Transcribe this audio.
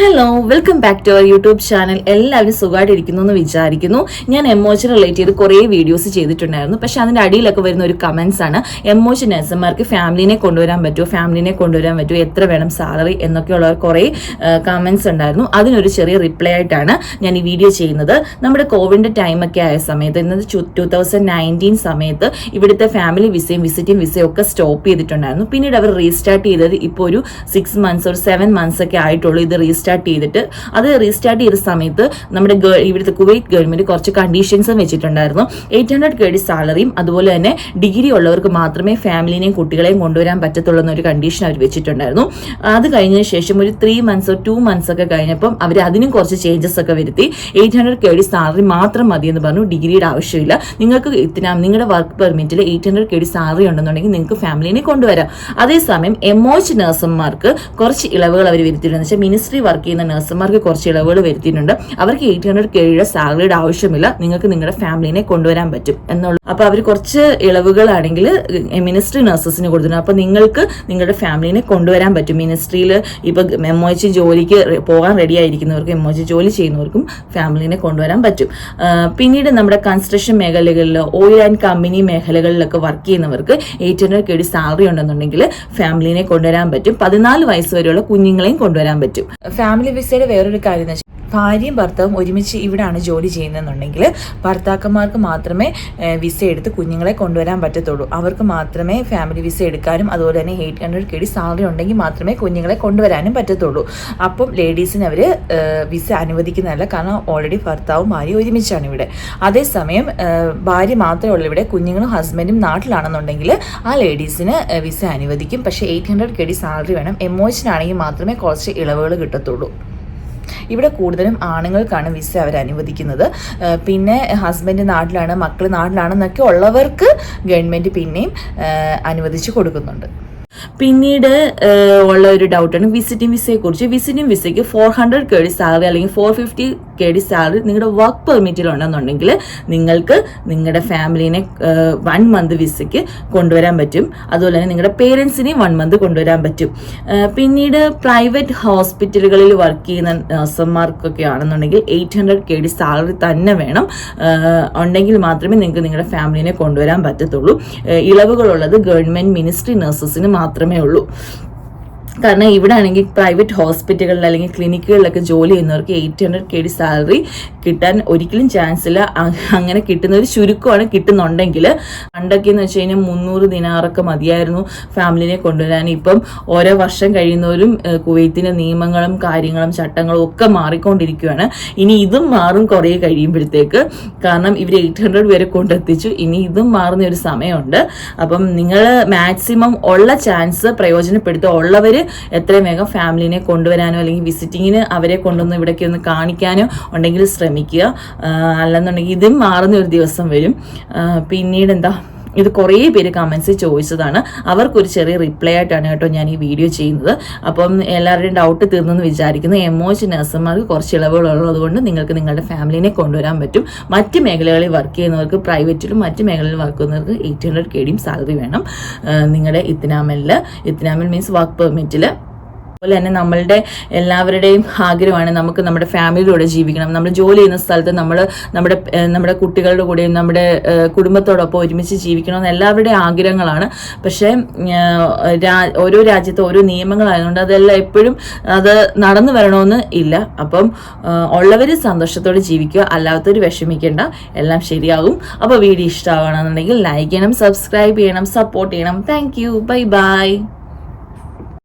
Hello welcome back to our YouTube channel എല്ലാവരും സുഖമായിട്ടിരിക്കുന്നു എന്ന് വിചാരിക്കുന്നു. ഞാൻ എമോഷൻ റിലേറ്റ് ചെയ്ത് കുറേ വീഡിയോസ് ചെയ്തിട്ടുണ്ടായിരുന്നു. പക്ഷെ അതിന്റെ അടിയിലൊക്കെ വരുന്ന ഒരു കമൻസ് ആണ്. എമോഷൻ നഴ്സന്മാർക്ക് ഫാമിലിനെ കൊണ്ടുവരാൻ പറ്റുമോ? ഫാമിലിനെ കൊണ്ടുവരാൻ പറ്റുമോ? എത്ര വേണം സാലറി എന്നൊക്കെയുള്ള കുറേ കമൻസ് ഉണ്ടായിരുന്നു. അതിനൊരു ചെറിയ റിപ്ലൈ ആയിട്ടാണ് ഞാൻ ഈ വീഡിയോ ചെയ്യുന്നത്. നമ്മുടെ കോവിഡിന്റെ ടൈമൊക്കെ ആയ സമയത്ത് ഇന്നത് ടു തൗസൻഡ് നയന്റീൻ സമയത്ത് ഇവിടുത്തെ ഫാമിലി വിസയും വിസിറ്റിംഗ് വിസയും ഒക്കെ സ്റ്റോപ്പ് ചെയ്തിട്ടുണ്ടായിരുന്നു. പിന്നീട് അവർ റീസ്റ്റാർട്ട് ചെയ്തത് ഇപ്പോൾ ഒരു സിക്സ് മന്ത്സ് ഒരു സെവൻ മന്ത്സ് ഒക്കെ ആയിട്ടുള്ളൂ ഇത് റീസ്റ്റാർട്ട് ചെയ്തിട്ട് അത് റീസ്റ്റാർട്ട് ചെയ്ത സമയത്ത് നമ്മുടെ ഇവിടുത്തെ കുവൈറ്റ് ഗവൺമെന്റ് കുറച്ച് കണ്ടീഷൻസും വെച്ചിട്ടുണ്ടായിരുന്നു. എയ്റ്റ് ഹൺഡ്രഡ് കെ ഡി സാലറിയും അതുപോലെ തന്നെ ഡിഗ്രി ഉള്ളവർക്ക് മാത്രമേ ഫാമിലിനെയും കുട്ടികളെയും കൊണ്ടുവരാൻ പറ്റത്തുള്ളൂ എന്നൊരു കണ്ടീഷൻ അവർ വെച്ചിട്ടുണ്ടായിരുന്നു. അത് കഴിഞ്ഞതിന് ശേഷം ഒരു ത്രീ മന്ത്സോ ടു മന്ത്സ് ഒക്കെ കഴിഞ്ഞപ്പം അവർ അതിനും കുറച്ച് ചേഞ്ചസ് ഒക്കെ വരുത്തി. Eight hundred K D salary മാത്രം മതി എന്ന് പറഞ്ഞു. ഡിഗ്രിയുടെ ആവശ്യമില്ല. നിങ്ങൾക്ക് ഇത്തിനാ നിങ്ങളുടെ work പെർമിറ്റിൽ eight hundred K D salary ഉണ്ടെന്നുണ്ടെങ്കിൽ നിങ്ങൾക്ക് ഫാമിലിനെ കൊണ്ടുവരാം. അതേസമയം എമോച്ച് നഴ്സുമാർക്ക് കുറച്ച് ഇളവുകൾ അവർ വരുത്തിയിട്ടുണ്ട് വെച്ചാൽ മിനിസ്ട്രി വർക്ക് ചെയ്യുന്ന നഴ്സുമാർക്ക് കുറച്ച് ഇളവുകൾ വരുത്തിയിട്ടുണ്ട്. അവർക്ക് എയ്റ്റ് ഹൺഡ്രഡ് കെയുടെ സാലറിയുടെ ആവശ്യമില്ല. നിങ്ങൾക്ക് നിങ്ങളുടെ ഫാമിലിനെ കൊണ്ടുവരാൻ പറ്റും എന്നുള്ള അപ്പൊ അവർ കുറച്ച് ഇളവുകളാണെങ്കിൽ മിനിസ്ട്രി നഴ്സസിന് കൊടുത്തിട്ടുണ്ട്. അപ്പൊ നിങ്ങൾക്ക് നിങ്ങളുടെ ഫാമിലിനെ കൊണ്ടുവരാൻ പറ്റും. മിനിസ്ട്രിയിൽ ഇപ്പൊ എംഒച്ച് ജോലിക്ക് റെ- പോകാൻ റെഡി ആയിരിക്കുന്നവർക്കും എംഒച്ച് ജോലി ചെയ്യുന്നവർക്കും ഫാമിലിനെ കൊണ്ടുവരാൻ പറ്റും. പിന്നീട് നമ്മുടെ കൺസ്ട്രക്ഷൻ മേഖലകളിൽ ഓയിൽ ആൻഡ് കമ്പനി മേഖലകളിലൊക്കെ വർക്ക് ചെയ്യുന്നവർക്ക് എയ്റ്റ് ഹൺഡ്രഡ് കെ സാലറി ഉണ്ടെന്നുണ്ടെങ്കിൽ ഫാമിലിനെ കൊണ്ടുവരാൻ പറ്റും. പതിനാല് വയസ്സ് വരെയുള്ള കുഞ്ഞുങ്ങളെയും കൊണ്ടുവരാൻ പറ്റും. ഫാമിലി വിസയുടെ വേറൊരു കാര്യം എന്ന് വെച്ചാൽ ഭാര്യയും ഭർത്താവും ഒരുമിച്ച് ഇവിടെയാണ് ജോലി ചെയ്യുന്നതെന്നുണ്ടെങ്കിൽ ഭർത്താക്കന്മാർക്ക് മാത്രമേ വിസ എടുത്ത് കുഞ്ഞുങ്ങളെ കൊണ്ടുവരാൻ പറ്റത്തുള്ളൂ. അവർക്ക് മാത്രമേ ഫാമിലി വിസ എടുക്കാനും അതുപോലെ തന്നെ എയ്റ്റ് ഹൺഡ്രഡ് കെ സാലറി ഉണ്ടെങ്കിൽ മാത്രമേ കുഞ്ഞുങ്ങളെ കൊണ്ടുവരാനും പറ്റത്തുള്ളൂ. അപ്പം ലേഡീസിന് അവർ വിസ അനുവദിക്കുന്നതല്ല. കാരണം ഓൾറെഡി ഭർത്താവും ഭാര്യയും ഒരുമിച്ചാണ് ഇവിടെ. അതേസമയം ഭാര്യ മാത്രമേ ഉള്ളൂ ഇവിടെ. കുഞ്ഞുങ്ങളും ഹസ്ബൻഡും നാട്ടിലാണെന്നുണ്ടെങ്കിൽ ആ ലേഡീസിന് വിസ അനുവദിക്കും. പക്ഷേ eight hundred K D salary വേണം. എമോഷനാണെങ്കിൽ മാത്രമേ കുറച്ച് ഇളവുകൾ കിട്ടത്തുള്ളൂ. ഇവിടെ കൂടുതലും ആണുങ്ങൾക്കാണ് വിസ അവർ അനുവദിക്കുന്നത്. പിന്നെ ഹസ്ബൻഡ് നാട്ടിലാണ് മക്കൾ നാട്ടിലാണെന്നൊക്കെ ഉള്ളവർക്ക് ഗവൺമെന്റ് പിന്നെയും അനുവദിച്ച് കൊടുക്കുന്നുണ്ട്. പിന്നീട് ഉള്ള ഒരു ഡൗട്ടാണ് വിസിറ്റിംഗ് വിസയെ കുറിച്ച് വിസിറ്റിംഗ് വിസയ്ക്ക് ഫോർ ഹൺഡ്രഡ് കേഴ്സ് സാലറി അല്ലെങ്കിൽ four fifty K D salary നിങ്ങളുടെ വർക്ക് പെർമിറ്റിൽ ഉണ്ടെന്നുണ്ടെങ്കിൽ നിങ്ങൾക്ക് നിങ്ങളുടെ ഫാമിലിനെ വൺ മന്ത് വിസയ്ക്ക് കൊണ്ടുവരാൻ പറ്റും. അതുപോലെ തന്നെ നിങ്ങളുടെ പേരൻസിനെയും വൺ മന്ത് കൊണ്ടുവരാൻ പറ്റും. പിന്നീട് പ്രൈവറ്റ് ഹോസ്പിറ്റലുകളിൽ വർക്ക് ചെയ്യുന്ന നഴ്സന്മാർക്കൊക്കെ ആണെന്നുണ്ടെങ്കിൽ eight hundred K D salary തന്നെ വേണം. ഉണ്ടെങ്കിൽ മാത്രമേ നിങ്ങൾക്ക് നിങ്ങളുടെ ഫാമിലിനെ കൊണ്ടുവരാൻ പറ്റത്തുള്ളൂ. ഇളവുകളുള്ളത് ഗവൺമെന്റ് മിനിസ്ട്രി നഴ്സസിന് മാത്രമേ ഉള്ളൂ. കാരണം ഇവിടെ ആണെങ്കിൽ പ്രൈവറ്റ് ഹോസ്പിറ്റലുകളിൽ അല്ലെങ്കിൽ ക്ലിനിക്കുകളിലൊക്കെ ജോലി ചെയ്യുന്നവർക്ക് eight hundred K D salary കിട്ടാൻ ഒരിക്കലും ചാൻസ് ഇല്ല. അങ്ങനെ കിട്ടുന്ന ഒരു ചുരുക്കമാണ് കിട്ടുന്നുണ്ടെങ്കിൽ. പണ്ടൊക്കെ എന്ന് വെച്ച് കഴിഞ്ഞാൽ മുന്നൂറ് ദിനാറൊക്കെ മതിയായിരുന്നു ഫാമിലിനെ കൊണ്ടുവരാൻ. ഇപ്പം ഓരോ വർഷം കഴിയുന്നവരും കുവൈത്തിന്റെ നിയമങ്ങളും കാര്യങ്ങളും ചട്ടങ്ങളും ഒക്കെ മാറിക്കൊണ്ടിരിക്കുകയാണ് ഇനി ഇതും മാറും കുറേ കഴിയുമ്പോഴത്തേക്ക്. കാരണം ഇവർ എയ്റ്റ് ഹൺഡ്രഡ് വരെ കൊണ്ടെത്തിച്ചു. ഇനി ഇതും മാറുന്ന ഒരു സമയമുണ്ട്. അപ്പം നിങ്ങൾ മാക്സിമം ഉള്ള ചാൻസ് പ്രയോജനപ്പെടുത്തുക. ഉള്ളവർ എത്രയും വേഗം ഫാമിലിനെ കൊണ്ടുവരാനോ അല്ലെങ്കിൽ വിസിറ്റിങ്ങിന് അവരെ കൊണ്ടുവന്ന് ഇവിടേക്ക് ഒന്ന് കാണിക്കാനോ ഉണ്ടെങ്കിൽ ശ്രമിക്കുക. അല്ലെന്നുണ്ടെങ്കിൽ ഇതും മാറുന്ന ഒരു ദിവസം വരും. പിന്നീട് എന്താ ഇത് കുറേ പേര് കമൻസ് ചോദിച്ചതാണ്. അവർക്കൊരു ചെറിയ റിപ്ലൈ ആയിട്ടാണ് കേട്ടോ ഞാൻ ഈ വീഡിയോ ചെയ്യുന്നത്. അപ്പം എല്ലാവരുടെയും ഡൗട്ട് തീർന്നെന്ന് വിചാരിക്കുന്നു. എമോജി നഴ്സുമാർക്ക് കുറച്ച് ഇളവുകളുള്ളതുകൊണ്ട് നിങ്ങൾക്ക് നിങ്ങളുടെ ഫാമിലിനെ കൊണ്ടുവരാൻ പറ്റും. മറ്റ് മേഖലകളിൽ വർക്ക് ചെയ്യുന്നവർക്ക് പ്രൈവറ്റിലും മറ്റ് മേഖലകളിൽ വർക്ക് ചെയ്യുന്നവർക്ക് എയ്റ്റ് ഹൺഡ്രഡ് കെ ഡിയും സാലറി വേണം. നിങ്ങളുടെ ഇത്തിനാമലിൽ ഇത്തിനാമൽ മീൻസ് വർക്ക് പെർമിറ്റിൽ അതുപോലെ തന്നെ നമ്മളുടെ എല്ലാവരുടെയും ആഗ്രഹമാണ് നമുക്ക് നമ്മുടെ ഫാമിലിയിലൂടെ ജീവിക്കണം. നമ്മൾ ജോലി ചെയ്യുന്ന സ്ഥലത്ത് നമ്മൾ നമ്മുടെ നമ്മുടെ കുട്ടികളുടെ കൂടെയും നമ്മുടെ കുടുംബത്തോടൊപ്പം ഒരുമിച്ച് ജീവിക്കണമെന്ന് എല്ലാവരുടെയും ആഗ്രഹങ്ങളാണ്. പക്ഷേ ഓരോ രാജ്യത്തെ ഓരോ നിയമങ്ങളായതുകൊണ്ട് അതെല്ലാം എപ്പോഴും അത് നടന്നു വരണമെന്ന് ഇല്ല. അപ്പം ഉള്ളവർ സന്തോഷത്തോടെ ജീവിക്കുക അല്ലാത്തവർ വിഷമിക്കേണ്ട എല്ലാം ശരിയാകും. അപ്പോൾ വീഡിയോ ഇഷ്ടമാകണമെന്നുണ്ടെങ്കിൽ ലൈക്ക് ചെയ്യണം സബ്സ്ക്രൈബ് ചെയ്യണം സപ്പോർട്ട് ചെയ്യണം. Thank bye bye